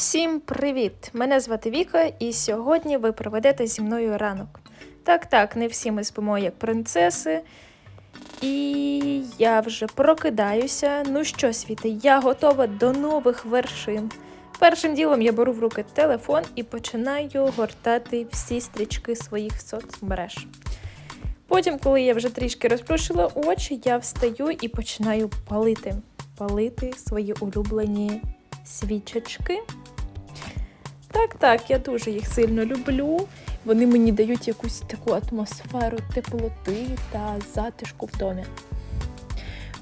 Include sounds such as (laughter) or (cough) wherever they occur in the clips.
Всім привіт! Мене звати Віка, і сьогодні ви проведете зі мною ранок. Так, так, не всі ми спимо як принцеси. І я вже прокидаюся. Ну що, світи, я готова до нових вершин. Першим ділом я беру в руки телефон і починаю гортати всі стрічки своїх соцмереж. Потім, коли я вже трішки розплющила очі, я встаю і починаю палити. Палити свої улюблені свічечки. Так, так, я дуже їх сильно люблю. Вони мені дають якусь таку атмосферу теплоти та затишку в домі.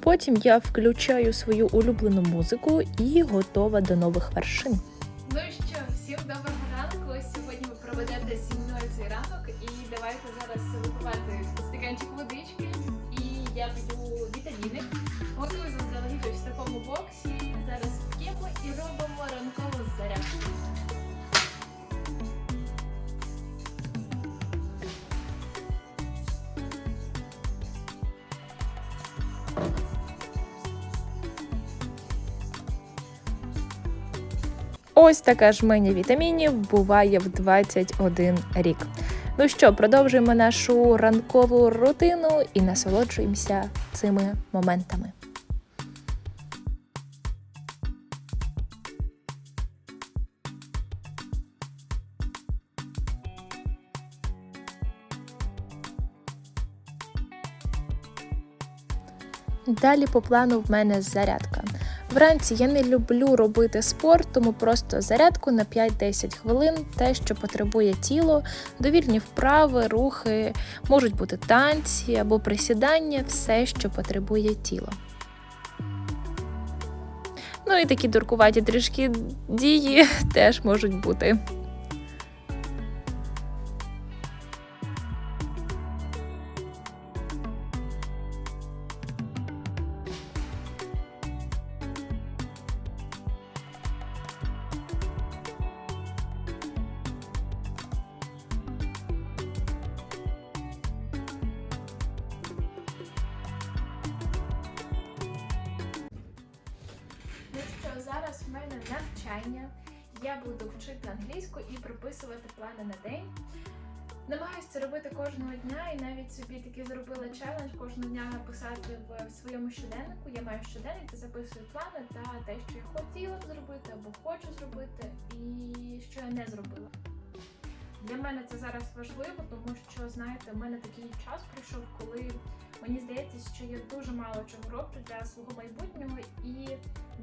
Потім я включаю свою улюблену музику і готова до нових вершин. Ну що, всім доброго ранку. Сьогодні ви проведете зі мною цей ранок і давайте зараз випивати стаканчик водички. І я п'ю вітаміни. Готую заздалегідь в такому боксі. Зараз п'ємо і робимо Ось така жменя вітамінів буває в 21 рік. Ну що, продовжуємо нашу ранкову рутину і насолоджуємося цими моментами. Далі по плану в мене зарядка. Вранці я не люблю робити спорт, тому просто зарядку на 5-10 хвилин, те, що потребує тіло, довільні вправи, рухи, можуть бути танці або присідання, все, що потребує тіло. Ну і такі дуркуваті трішки дії теж можуть бути. Зараз навчання. Я буду вчити англійську і прописувати плани на день. Намагаюся це робити кожного дня і навіть собі таки зробила челендж кожного дня написати в своєму щоденнику. Я маю щоденник, де записую плани та те, що я хотіла зробити або хочу зробити, і що я не зробила. Для мене це зараз важливо, тому що знаєте, в мене такий час прийшов, коли мені здається, що я дуже мало чого роблю для свого майбутнього і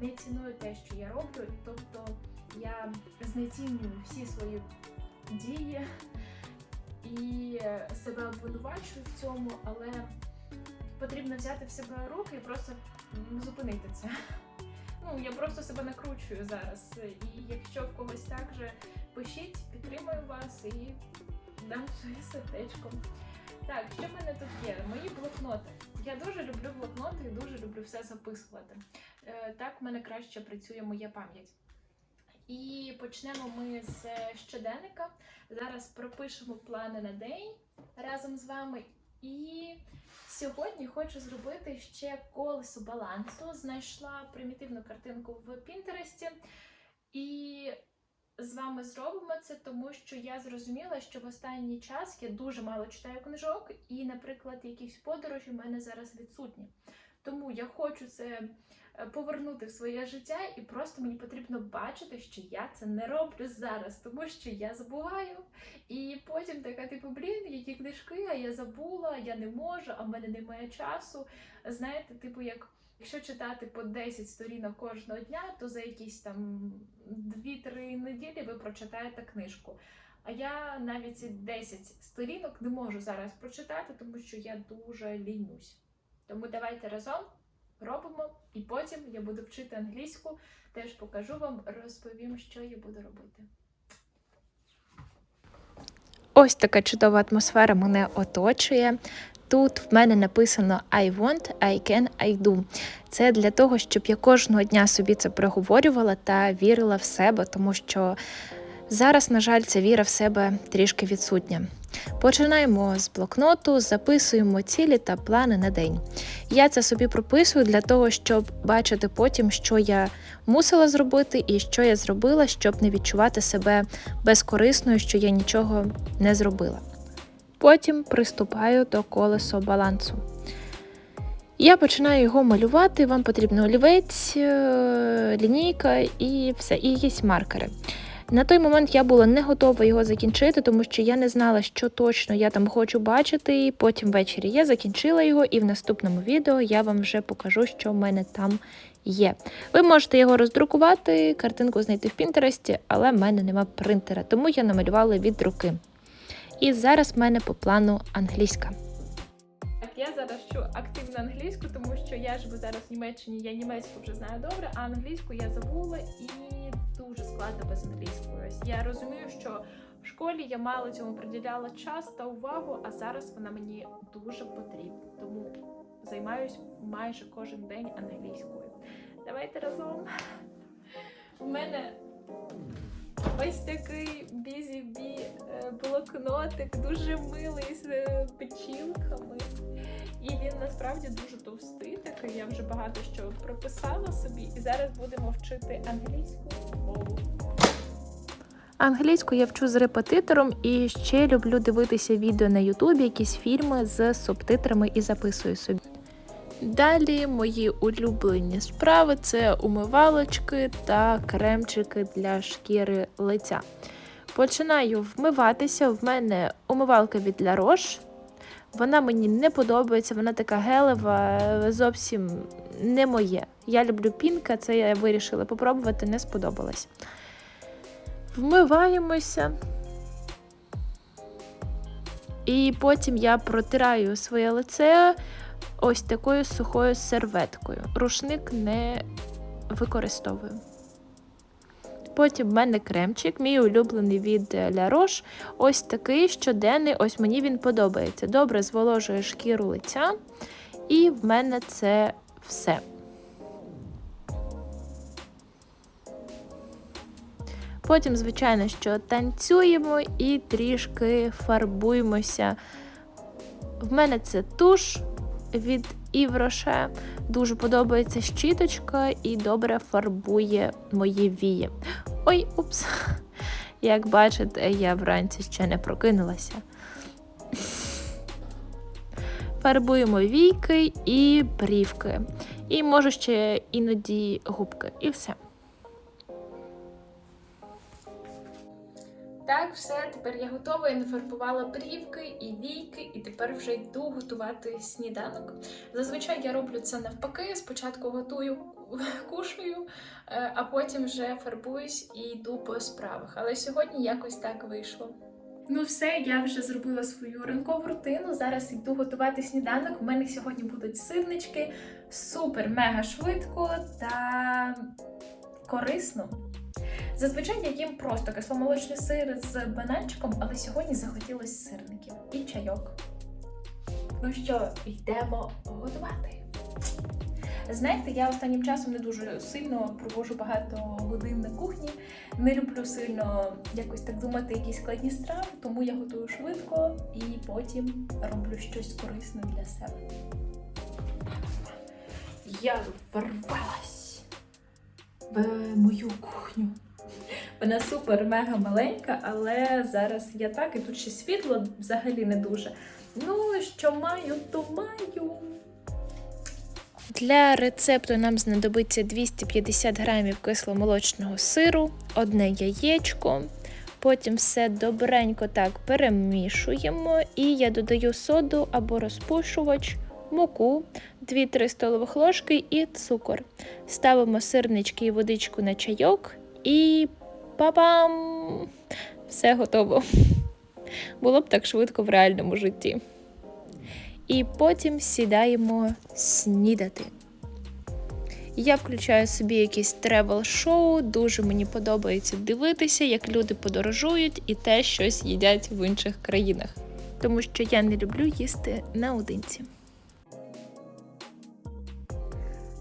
не ціную те, що я роблю. Тобто я знецінюю всі свої дії і себе обвинувачую в цьому, але потрібно взяти в себе руки і просто зупинити це. Ну, я просто себе накручую зараз. І якщо в когось так же пишіть, підтримую вас і дам своє сердечко. Так, що в мене тут є? Мої блокноти. Я дуже люблю блокноти і дуже люблю все записувати. Е, Так в мене краще працює моя пам'ять. І почнемо ми з щоденника. Зараз пропишемо плани на день разом з вами. І сьогодні хочу зробити ще колесо балансу. Знайшла примітивну картинку в Пінтересті. І з вами зробимо це, тому що я зрозуміла, що в останній час я дуже мало читаю книжок, і, наприклад, якісь подорожі в мене зараз відсутні. Тому я хочу це повернути в своє життя, і просто мені потрібно бачити, що я це не роблю зараз, тому що я забуваю. І потім така, типу, блін, які книжки, а я забула, я не можу, а в мене немає часу. Знаєте, типу, як. Якщо читати по 10 сторінок кожного дня, то за якісь там 2-3 неділі ви прочитаєте книжку. А я навіть ці 10 сторінок не можу зараз прочитати, тому що я дуже лінюсь. Тому давайте разом робимо, і потім я буду вчити англійську, теж покажу вам, розповім, що я буду робити. Ось така чудова атмосфера мене оточує. Тут в мене написано I want, I can, I do. Це для того, щоб я кожного дня собі це проговорювала та вірила в себе, тому що Зараз, на жаль, ця віра в себе трішки відсутня. Починаємо з блокноту, записуємо цілі та плани на день. Я це собі прописую для того, щоб бачити потім, що я мусила зробити і що я зробила, щоб не відчувати себе безкорисною, що я нічого не зробила. Потім приступаю до колесо балансу. Я починаю його малювати. Вам потрібен олівець, е, лінійка і все, і якісь маркери. На той момент я була не готова його закінчити, тому що я не знала, що точно я там хочу бачити. Потім ввечері я закінчила його, і в наступному відео я вам вже покажу, що в мене там є. Ви можете його роздрукувати, картинку знайти в Пінтересті, але в мене нема принтера, тому я намалювала від руки. І зараз в мене по плану англійська. Я зараз вчу активно англійську, тому що я живу зараз в Німеччині, я німецьку вже знаю добре, а англійську я забула і дуже складно без англійської. Ось я розумію, що в школі я мало цьому приділяла час та увагу, а зараз вона мені дуже потрібна. Тому займаюсь майже кожен день англійською. Давайте разом. У мене ось такий бізі-бі е, блокнотик, дуже милий з е, печінками. І він насправді дуже такий я вже багато що прописала собі. І зараз будемо вчити англійську мову. Англійську я вчу з репетитором і ще люблю дивитися відео на Ютубі, якісь фільми з субтитрами і записую собі. Далі мої улюблені справи це умивалочки та кремчики для шкіри лиця. Починаю вмиватися. В мене умивалка від La Roche. Вона мені не подобається, вона така гелева, зовсім не моє. Я люблю пінка, це я вирішила попробувати, не сподобалось. Вмиваємося. І потім я протираю своє лице ось такою сухою серветкою. Рушник не використовую. Потім в мене кремчик, мій улюблений від La Roche. Ось такий щоденний, ось мені він подобається. Добре зволожує шкіру лиця. І в мене це все. Потім, звичайно, що танцюємо і трішки фарбуємося. В мене це туш від Івроше. Дуже подобається щіточка і добре фарбує мої вії. Ой, упс. Як бачите, я вранці ще не прокинулася. Фарбуємо війки і брівки. І можу ще іноді губки. І все. Так, все, тепер я готова, я нафарбувала брівки і війки, і тепер вже йду готувати сніданок. Зазвичай я роблю це навпаки. Спочатку готую, (laughs) кушаю, е, а потім вже фарбуюсь і йду по справах. Але сьогодні якось так вийшло. Ну, все, я вже зробила свою ранкову рутину. Зараз йду готувати сніданок. У мене сьогодні будуть сирнички супер, мега швидко та корисно. Зазвичай я їм просто кисломолочний сир з бананчиком, але сьогодні захотілося сирників і чайок. Ну що, йдемо готувати. Знаєте, я останнім часом не дуже сильно провожу багато годин на кухні. Не люблю сильно якось так думати якісь складні страви, тому я готую швидко і потім роблю щось корисне для себе. Я ворвалась в мою кухню. Вона супер мега маленька, але зараз я так, і тут ще світло взагалі не дуже. Ну, що маю, то маю. Для рецепту нам знадобиться 250 грамів кисломолочного сиру, одне яєчко. Потім все добренько так перемішуємо, і я додаю соду або розпушувач, муку, 2-3 столових ложки і цукор. Ставимо сирнички і водичку на чайок і па-бам! Все готово. Було б так швидко в реальному житті. І потім сідаємо снідати. Я включаю собі якісь тревел-шоу, дуже мені подобається дивитися, як люди подорожують і те щось їдять в інших країнах. Тому що я не люблю їсти наодинці.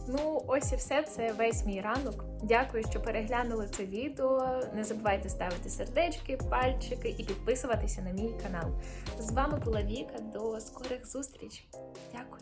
Ну, ось і все. Це весь мій ранок. Дякую, що переглянули це відео. Не забувайте ставити сердечки, пальчики і підписуватися на мій канал. З вами була Віка. До скорих зустрічей. Дякую.